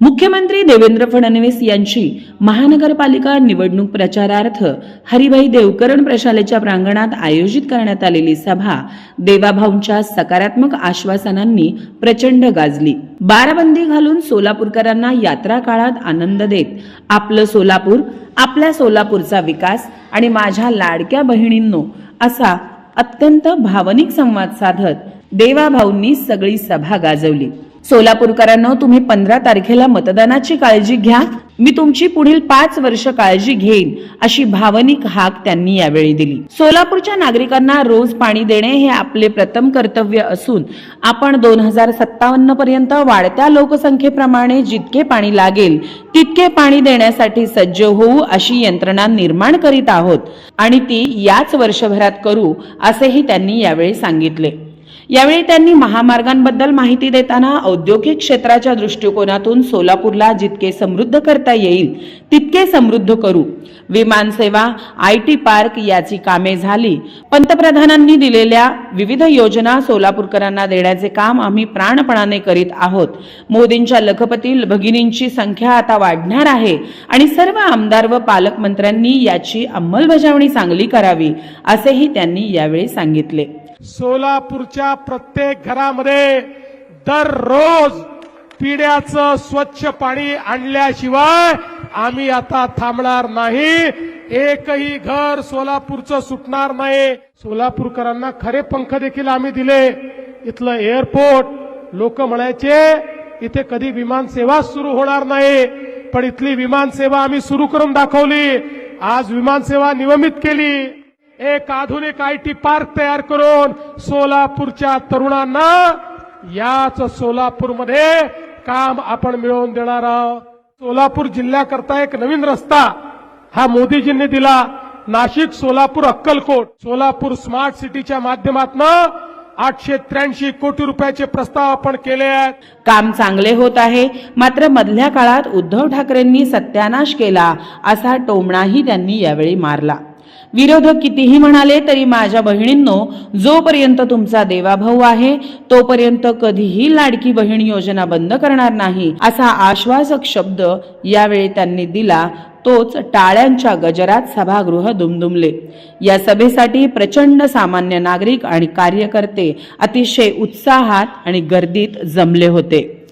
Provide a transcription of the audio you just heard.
मुख्यमंत्री देवेंद्र फडणवीस यांची महानगरपालिका निवडणूक प्रचारार्थ हरिभाई देवकरण प्रशालेच्या प्रांगणात आयोजित करण्यात आलेली सभा देवाभाऊंच्या सकारात्मक आश्वासनांनी प्रचंड गाजली. बाराबंदी घालून सोलापूरकरांना यात्रा काळात आनंद देत आपलं सोलापूर आपल्या सोलापूरचा विकास आणि माझ्या लाडक्या बहिणींनो असा अत्यंत भावनिक संवाद साधत देवाभाऊंनी सगळी सभा गाजवली. सोलापूरकरांनो तुम्ही पंधरा तारखेला मतदानाची काळजी घ्या. मी तुमची पुढील पाच वर्ष काळजी घेईन अशी भावनिक हाक त्यांनी यावेळी दिली. सोलापूरच्या नागरिकांना रोज पाणी देणे हे आपले प्रथम कर्तव्य असून आपण दोन हजार सत्तावन्न पर्यंत वाढत्या लोकसंख्येप्रमाणे जितके पाणी लागेल तितके पाणी देण्यासाठी सज्ज होऊ अशी यंत्रणा निर्माण करीत आहोत. आणि ती याच वर्षभरात करू असेही त्यांनी यावेळी सांगितले. यावेळी त्यांनी महामार्गांबद्दल माहिती देताना औद्योगिक क्षेत्राच्या दृष्टिकोनातून सोलापूरला जितके समृद्ध करता येईल तितके समृद्ध करू. विमानसेवा आय टी पार्क याची कामे झाली. पंतप्रधानांनी दिलेल्या विविध योजना सोलापूरकरांना देण्याचे काम आम्ही प्राणपणाने करीत आहोत. मोदींच्या लखपती भगिनींची संख्या आता वाढणार आहे आणि सर्व आमदार व पालकमंत्र्यांनी याची अंमलबजावणी चांगली करावी असेही त्यांनी यावेळी सांगितले. सोलापूरच्या प्रत्येक घरामध्ये दररोज पिण्याचं स्वच्छ पाणी आणल्याशिवाय आम्ही आता थांबणार नाही. एकही घर सोलापूरचं सुटणार नाही. सोलापूरकरांना खरे पंख देखील आम्ही दिले. इथलं एअरपोर्ट लोक म्हणायचे इथे कधी विमान सेवा सुरू होणार नाही. पण इथली विमान सेवा आम्ही सुरू करून दाखवली. आज विमान सेवा नियमित केली. एक आधुनिक आय टी पार्क तयार करून सोलापूरच्या तरुणांना याच सोलापूरमध्ये काम आपण मिळवून देणार आहोत. सोलापूर जिल्ह्याकरता एक नवीन रस्ता हा मोदीजींनी दिला. नाशिक सोलापूर अक्कलकोट. सोलापूर स्मार्ट सिटीच्या माध्यमातून आठशे त्र्याऐंशी कोटी रुपयाचे प्रस्ताव आपण केले आहेत. काम चांगले होत आहे. मात्र मधल्या काळात उद्धव ठाकरेंनी सत्यानाश केला असा टोमणाही त्यांनी यावेळी मारला. विरोधक कितीही म्हणाले तरी माझ्या बहिणींनो जोपर्यंत तुमचा देवाभाऊ आहे तोपर्यंत कधीही लाडकी बहीण योजना बंद करणार नाही असा आश्वासक शब्द यावेळी त्यांनी दिला. तोच टाळ्यांच्या गजरात सभागृह दुमदुमले. या सभेसाठी प्रचंड सामान्य नागरिक आणि कार्यकर्ते अतिशय उत्साहात आणि गर्दीत जमले होते.